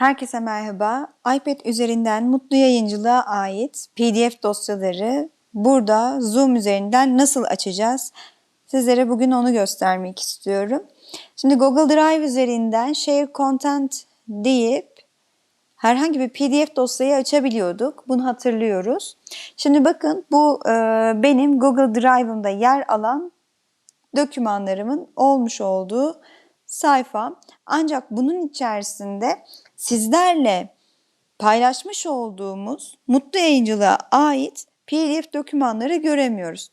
Herkese merhaba. iPad üzerinden Mutlu Yayıncılığa ait PDF dosyaları burada Zoom üzerinden nasıl açacağız? Sizlere bugün onu göstermek istiyorum. Şimdi Google Drive üzerinden Share Content deyip herhangi bir PDF dosyayı açabiliyorduk. Bunu hatırlıyoruz. Şimdi bakın bu e, benim Google Drive'ımda yer alan dokümanlarımın olmuş olduğu sayfa. Ancak bunun içerisinde sizlerle paylaşmış olduğumuz mutlu yayıncılığa ait PDF dokümanları göremiyoruz.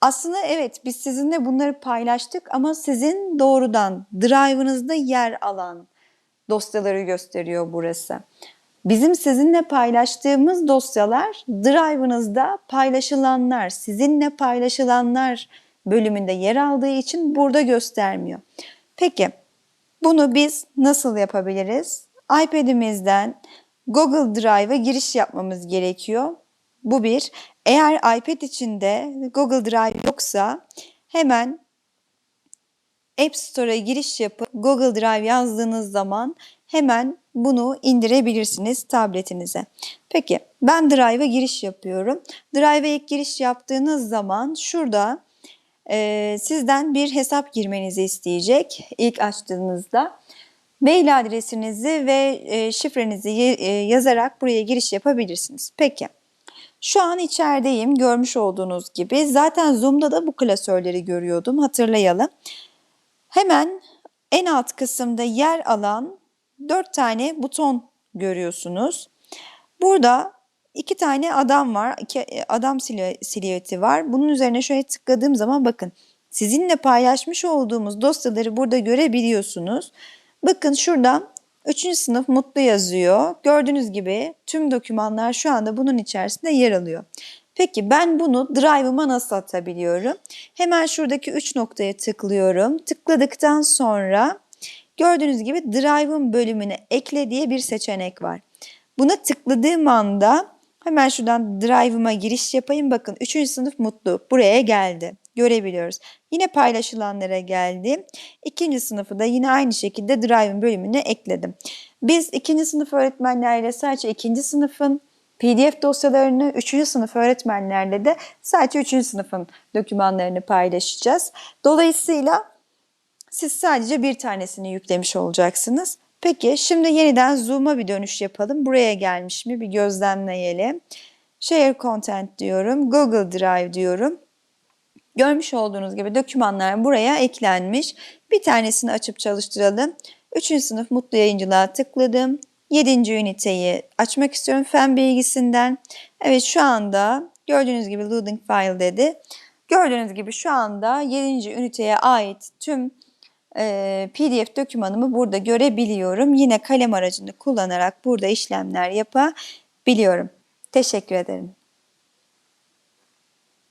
Aslında evet biz sizinle bunları paylaştık ama sizin doğrudan drive'ınızda yer alan dosyaları gösteriyor burası. Bizim sizinle paylaştığımız dosyalar drive'ınızda paylaşılanlar, sizinle paylaşılanlar bölümünde yer aldığı için burada göstermiyor. Peki bunu biz nasıl yapabiliriz? iPad'imizden Google Drive'a giriş yapmamız gerekiyor. Bu bir. Eğer iPad içinde Google Drive yoksa hemen App Store'a giriş yapıp Google Drive yazdığınız zaman hemen bunu indirebilirsiniz tabletinize. Peki ben Drive'a giriş yapıyorum. Drive'a ilk giriş yaptığınız zaman şurada e, sizden bir hesap girmenizi isteyecek ilk açtığınızda. Mail adresinizi ve e, şifrenizi e, yazarak buraya giriş yapabilirsiniz. Peki. Şu an içerideyim görmüş olduğunuz gibi. Zaten Zoom'da da bu klasörleri görüyordum hatırlayalım. Hemen en alt kısımda yer alan 4 tane buton görüyorsunuz. Burada iki tane adam var. iki adam silüeti var. Bunun üzerine şöyle tıkladığım zaman bakın sizinle paylaşmış olduğumuz dosyaları burada görebiliyorsunuz. Bakın şuradan 3. sınıf mutlu yazıyor. Gördüğünüz gibi tüm dokümanlar şu anda bunun içerisinde yer alıyor. Peki ben bunu Drive'ıma nasıl atabiliyorum? Hemen şuradaki 3 noktaya tıklıyorum. Tıkladıktan sonra gördüğünüz gibi Drive'ın bölümüne ekle diye bir seçenek var. Buna tıkladığım anda hemen şuradan Drive'ıma giriş yapayım. Bakın 3. sınıf mutlu buraya geldi görebiliyoruz. Yine paylaşılanlara geldi. İkinci sınıfı da yine aynı şekilde Drive'ın bölümüne ekledim. Biz ikinci sınıf öğretmenlerle sadece ikinci sınıfın PDF dosyalarını 3. sınıf öğretmenlerle de sadece 3. sınıfın dokümanlarını paylaşacağız. Dolayısıyla siz sadece bir tanesini yüklemiş olacaksınız. Peki şimdi yeniden Zoom'a bir dönüş yapalım. Buraya gelmiş mi bir gözlemleyelim. Share Content diyorum. Google Drive diyorum. Görmüş olduğunuz gibi dokümanlar buraya eklenmiş. Bir tanesini açıp çalıştıralım. 3. sınıf mutlu yayıncılığa tıkladım. 7. üniteyi açmak istiyorum fen bilgisinden. Evet şu anda gördüğünüz gibi loading file dedi. Gördüğünüz gibi şu anda 7. üniteye ait tüm e, PDF dokümanımı burada görebiliyorum. Yine kalem aracını kullanarak burada işlemler yapabiliyorum. Teşekkür ederim.